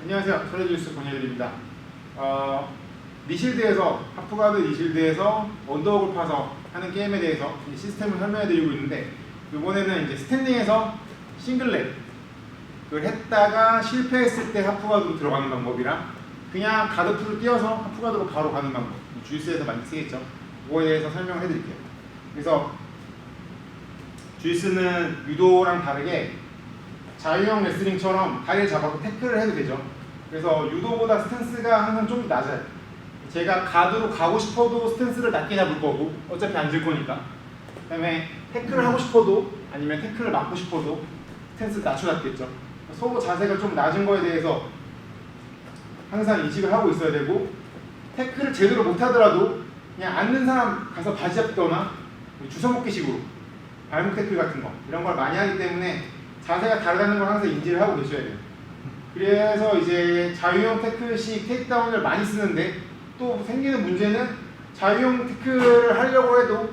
안녕하세요. 서울주스 권혜들입니다. 어, 니실드에서 하프가드 니실드에서 언더웍을 파서 하는 게임에 대해서 이 시스템을 설명해드리고 있는데 이번에는 이제 스탠딩에서 싱글렛 그걸 했다가 실패했을 때 하프가드로 들어가는 방법이랑 그냥 가드풀을 띄워서 하프가드로 바로 가는 방법 주이스에서 많이 쓰겠죠. 그거에 대해서 설명을 해드릴게요. 그래서 주이스는 유도랑 다르게 자유형 레슬링처럼 다리를 잡아서 태클을 해도 되죠. 그래서 유도보다 스탠스가 항상 좀 낮아요. 제가 가드로 가고 싶어도 스탠스를 낮게 잡을 거고 어차피 앉을 거니까. 그다음에 태클을 하고 싶어도 아니면 태클을 맞고 싶어도 스탠스 낮춰잡겠죠. 서로 자세가 좀 낮은 거에 대해서 항상 인식을 하고 있어야 되고 태클을 제대로 못하더라도 그냥 앉는 사람 가서 바지 잡거나 주워 먹기식으로 발목 태클 같은 거 이런 걸 많이 하기 때문에 자세가 다르다는 걸 항상 인지를 하고 계셔야 돼요. 그래서 이제 자유형 태클식 테이크다운을 많이 쓰는데 또 생기는 문제는 자유형 태클을 하려고 해도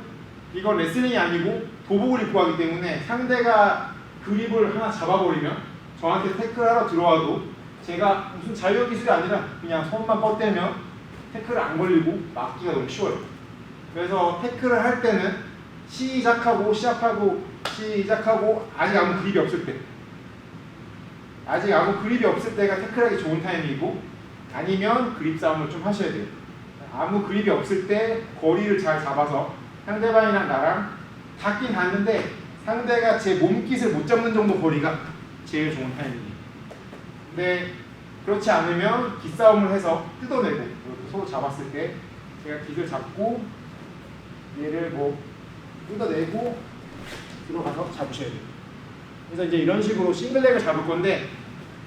이건 레슬링이 아니고 도복을 입고 하기 때문에 상대가 그립을 하나 잡아버리면 저한테 태클하러 들어와도 제가 무슨 자유형 기술이 아니라 그냥 손만 뻗대면 태클을 안 걸리고 막기가 너무 쉬워요. 그래서 태클을 할 때는 시작하고 시작하고 시작하고 아직 아무 그립이 없을 때 아직 아무 그립이 없을 때가 태클하기 좋은 타이밍이고 아니면 그립 싸움을 좀 하셔야 돼요. 아무 그립이 없을 때 거리를 잘 잡아서 상대방이랑 나랑 닿긴 닿는데 상대가 제 몸깃을 못 잡는 정도 거리가 제일 좋은 타이밍이에요. 근데 그렇지 않으면 기싸움을 해서 뜯어내고 서로 잡았을 때 제가 깃을 잡고 얘를 뭐 뜯어내고 들어가서 잡으셔야 돼요. 그래서 이제 이런 식으로 싱글렉을 잡을 건데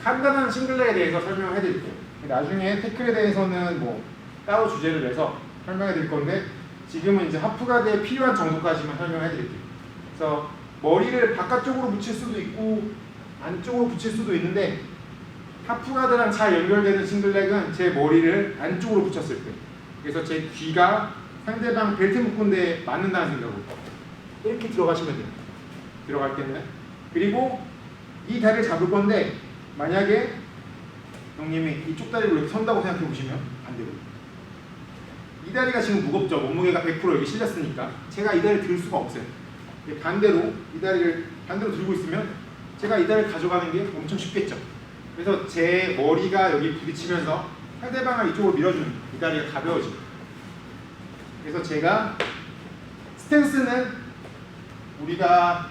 간단한 싱글렉에 대해서 설명해 드릴게요. 나중에 태클에 대해서는 뭐 따로 주제를 내서 설명해 드릴 건데 지금은 이제 하프가드에 필요한 정도까지만 설명해 드릴게요. 그래서 머리를 바깥쪽으로 붙일 수도 있고 안쪽으로 붙일 수도 있는데 하프가드랑 잘 연결되는 싱글렉은 제 머리를 안쪽으로 붙였을 때 그래서 제 귀가 상대방 벨트 묶은 데 맞는다는 생각으로 이렇게 들어가시면 돼요. 들어갈 때는 그리고 이 다리를 잡을 건데 만약에 형님이 이쪽 다리로 이렇게 선다고 생각해 보시면 안 되고. 이 다리가 지금 무겁죠. 몸무게가 100% 여기 실렸으니까 제가 이 다리를 들 수가 없어요. 반대로 이 다리를 반대로 들고 있으면 제가 이 다리를 가져가는 게 엄청 쉽겠죠. 그래서 제 머리가 여기 부딪히면서 상대방을 이쪽으로 밀어주는 이 다리가 가벼워지고. 그래서 제가 스탠스는 우리가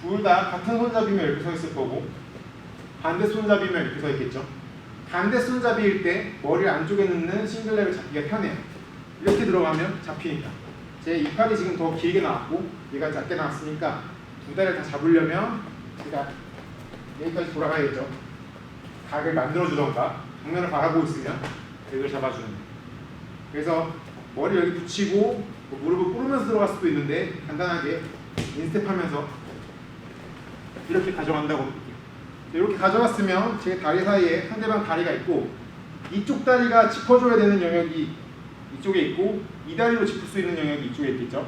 둘 다 같은 손잡이면 이렇게 서 있을 거고 반대 손잡이면 이렇게 서 있겠죠. 반대 손잡이일 때 머리 안쪽에 넣는 싱글렉을 잡기가 편해요. 이렇게 들어가면 잡히니까. 제 이팔이 지금 더 길게 나왔고 얘가 작게 나왔으니까 두 다리를 다 잡으려면 제가 여기까지 돌아가야겠죠. 각을 만들어 주던가 정면을 바라보고 있으면 여기를 잡아주는. 그래서 머리 여기 붙이고 뭐 무릎을 꿇으면서 들어갈 수도 있는데 간단하게 인스텝하면서 이렇게 가져간다고 볼게요. 이렇게 가져갔으면 제 다리 사이에 상대방 다리가 있고 이쪽 다리가 짚어줘야 되는 영역이 이쪽에 있고 이 다리로 짚을 수 있는 영역이 이쪽에 있겠죠.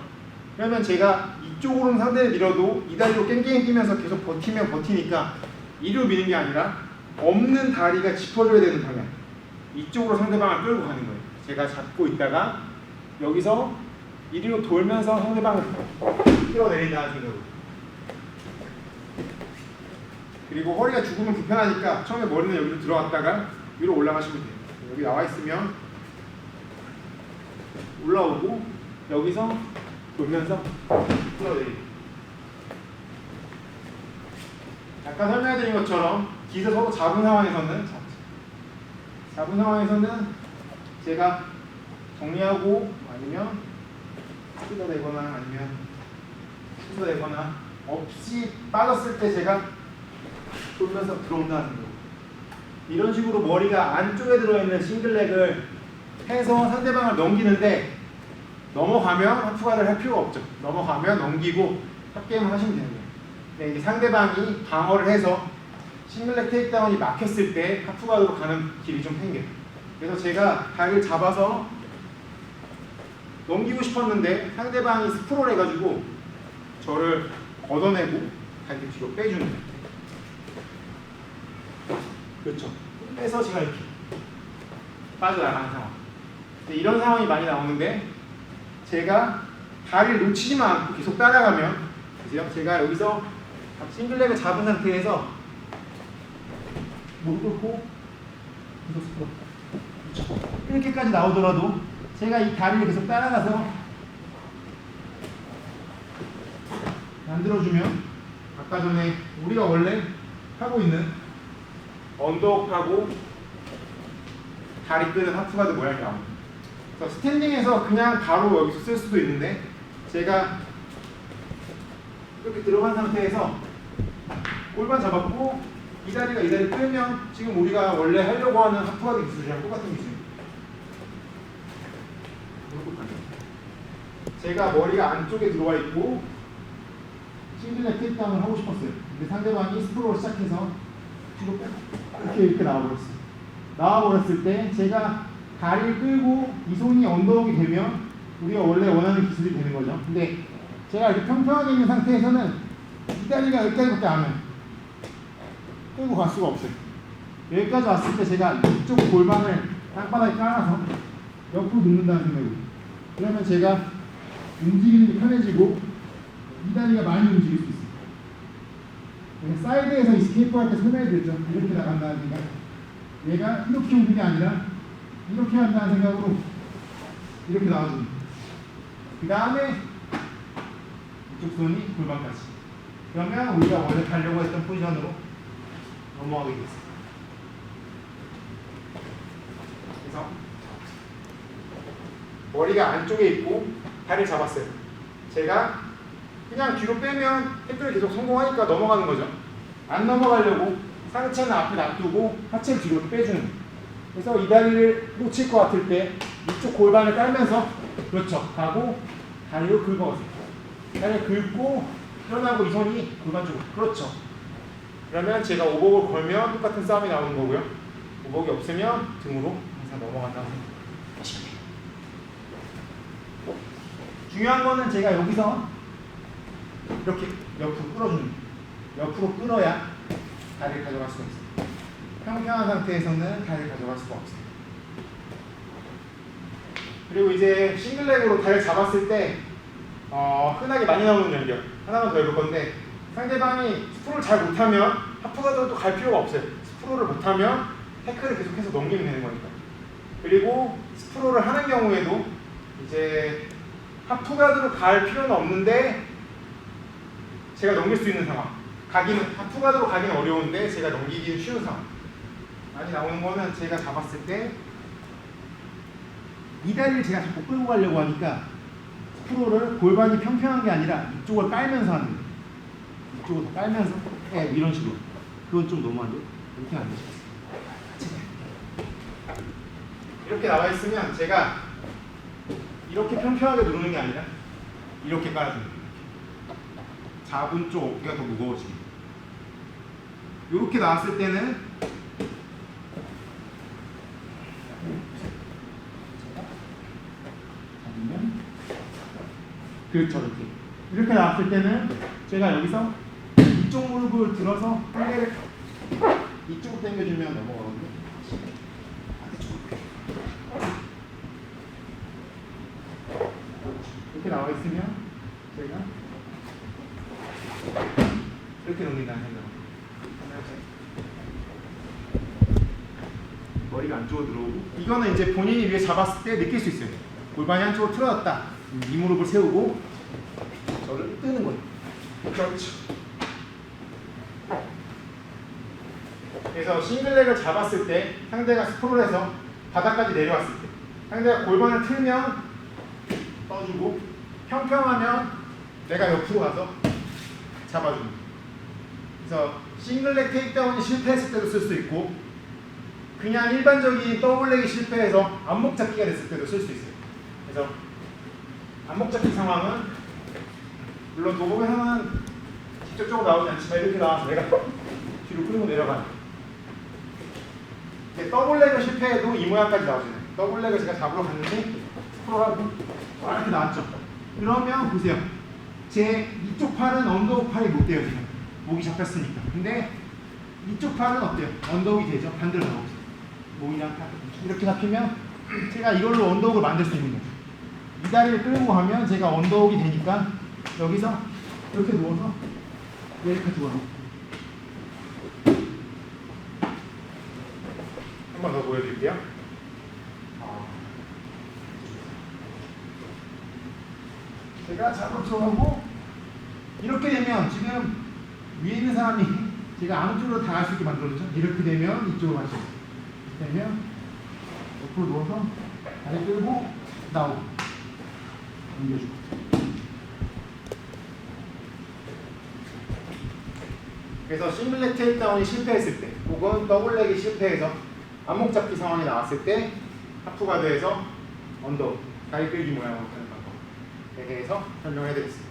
그러면 제가 이쪽으로는 상대를 밀어도 이 다리로 깽깽이 뛰면서 계속 버티면 버티니까 이리로 미는 게 아니라 없는 다리가 짚어줘야 되는 방향 이쪽으로 상대방을 끌고 가는 거예요. 제가 잡고 있다가 여기서 이리로 돌면서 상대방을 끌어내린다는 생각으로 그리고 허리가 죽으면 불편하니까 처음에 머리는 여기로 들어갔다가 위로 올라가시면 돼요. 여기 나와 있으면 올라오고 여기서 돌면서 끌어내리고 아까 설명해드린 것처럼 기서 서로 잡은 상황에서는 잡- 잡은 상황에서는 제가 정리하고 아니면 뜯어내거나 아니면 뜯어내거나 없이 빠졌을 때 제가 돌면서 들어온다는 거. 이런 식으로 머리가 안쪽에 들어있는 싱글렉을 해서 상대방을 넘기는데 넘어가면 하프가를 할 필요가 없죠. 넘어가면 넘기고 탑게임을 하시면 되는 거예요. 이제 상대방이 방어를 해서 싱글렉 테이크다운이 막혔을 때 하프가드로 가는 길이 좀 생겨요. 그래서 제가 다리를 잡아서 넘기고 싶었는데 상대방이 스프롤 해가지고 저를 걷어내고 다리 뒤로 빼주는 거예요. 그렇죠. 빼서 제가 이렇게 빠져나가는 상황. 네, 이런 상황이 많이 나오는데 제가 다리를 놓치지만 않고 계속 따라가면 보세요. 제가 여기서 싱글렉을 잡은 상태에서 무릎 꿇고 계속 스크롤. 이렇게까지 나오더라도 제가 이 다리를 계속 따라가서 만들어주면 아까 전에 우리가 원래 하고 있는 언더하고 다리 끄는 하프가드 모양이 나옵니다. 스탠딩에서 그냥 바로 여기서 쓸 수도 있는데 제가 이렇게 들어간 상태에서 골반 잡았고 이 다리가 이 다리 끌면 지금 우리가 원래 하려고 하는 하프가드 기술이랑 똑같은 기술입니다. 제가 머리가 안쪽에 들어와 있고 싱글렛 테이크다운을 하고 싶었어요. 근데 상대방이 스프로로 시작해서 뒤로 이렇게 이렇게 나와버렸어요. 나와버렸을 때 제가 다리를 끌고 이 손이 언더옥이 되면 우리가 원래 원하는 기술이 되는 거죠. 근데 제가 이렇게 평평하게 있는 상태에서는 이 다리가 여기까지밖에 안 와요. 끌고 갈 수가 없어요. 여기까지 왔을 때 제가 이쪽 골반을 땅바닥에 깔아서 옆으로 눕는다는 생각이에요. 그러면 제가 움직이는 게 편해지고 이 다리가 많이 움직일 수 있어요. 사이드에서 이스케이프 할 때 설명해 드렸죠. 이렇게 나간다는 생각. 얘가 이렇게 오는 게 아니라 이렇게 한다는 생각으로 이렇게 나와줍니다. 그 다음에 이쪽 손이 골반까지. 그러면 우리가 원래 가려고 했던 포지션으로 넘어가게 됐어요. 그래서 머리가 안쪽에 있고 다리를 잡았어요. 제가 그냥 뒤로 빼면 태클을 계속 성공하니까 넘어가는 거죠. 안 넘어가려고 상체는 앞에 놔두고 하체를 뒤로 빼주는 거예요. 그래서 이 다리를 놓칠 것 같을 때 이쪽 골반을 깔면서 그렇죠. 가고 다리로 긁어가세요. 다리를 긁고 일어나고 이 손이 골반 쪽으로 그렇죠. 그러면 제가 오복을 걸면 똑같은 싸움이 나오는 거고요. 오복이 없으면 등으로 항상 넘어간다고 돼요. 중요한 거는 제가 여기서 이렇게 옆으로 끌어주는. 옆으로 끌어야 다리를 가져갈 수가 있어요. 평평한 상태에서는 다리를 가져갈 수가 없어요. 그리고 이제 싱글렉으로 다리를 잡았을 때 어, 흔하게 많이 나오는 연결 하나만 더 해볼 건데 상대방이 스프롤을 잘 못하면 하프가드로 갈 필요가 없어요. 스프롤을 못하면 태클을 계속해서 넘기면 되는 거니까. 그리고 스프롤을 하는 경우에도 이제 하프가드로 갈 필요는 없는데 제가 넘길 수 있는 상황. 가기는 하프가드로 가기는 어려운데 제가 넘기기는 쉬운 상황. 많이 나오는 거는 제가 잡았을 때 이 다리를 제가 자꾸 끌고 가려고 하니까 스프롤을 골반이 평평한 게 아니라 이쪽을 깔면서 하는 거예요. 이쪽을 깔면서 예, 이런 식으로. 그건 좀 너무한데 이렇게 안 되죠. 이렇게 나와 있으면 제가 이렇게 평평하게 누르는 게 아니라 이렇게 깔아줍니다. 잡은 쪽 어깨가 더 무거워집니다. 이렇게 나왔을 때는 그렇죠 이렇게 이렇게 나왔을 때는 제가 여기서 이쪽 무릎을 들어서 빨개를 이쪽으로 당겨주면 넘어가거든요. 이렇게 나와 있으면 제가 이렇게 넘긴다는 생각. 머리가 안쪽으로 들어오고 이거는 이제 본인이 위에 잡았을 때 느낄 수 있어요. 골반이 한쪽으로 틀어졌다. 이 무릎을 세우고 저를 뜨는 거예요. 그렇죠. 그래서 싱글렉을 잡았을 때 상대가 스크롤 해서 바닥까지 내려왔을 때 상대가 골반을 틀면 떠주고 평평하면 내가 옆으로 가서 거예요. 그래서 싱글렉 테이크다운이 실패했을 때도 쓸 수 있고 그냥 일반적인 더블렉이 실패해서 안목 잡기가 됐을 때도 쓸 수 있어요. 그래서 안목 잡기 상황은 물론 도복에서는 직접적으로 나오지 않지만 이렇게 나와서 내가 뒤로 끌고 내려가는 이제 더블렉을 실패해도 이 모양까지 나오잖아요. 더블렉을 제가 잡으러 갔는데 스크롤하고 이렇게 나왔죠. 그러면 보세요. 제 이쪽 팔은 언더우 팔이 못 돼요 지금 목이 잡혔으니까. 근데 이쪽 팔은 어때요? 언더우이 되죠? 반대로 나오죠. 모이랑 이렇게 잡히면 제가 이걸로 언더옥을 만들 수 있는 거죠. 이 다리를 끌고 가면 제가 언더옥이 되니까 여기서 이렇게 누워서 이렇게 누워서 한번 더 보여드릴게요. 아. 제가 작업처하고 이렇게 되면 지금 위에 있는 사람이 제가 아무 쪽으로 다갈수 있게 만들어줬죠. 이렇게 되면 이쪽으로 있어요. 이렇게 되면 옆으로 누워서 다리 끌고 나오고 옮겨주고 그래서 싱글렛 테이크다운이 실패했을 때 혹은 더블렉이 실패해서 안목 잡기 상황이 나왔을 때 하프가드에서 언더 다리 끌기 모양으로 대해서 설명해 드렸습니다.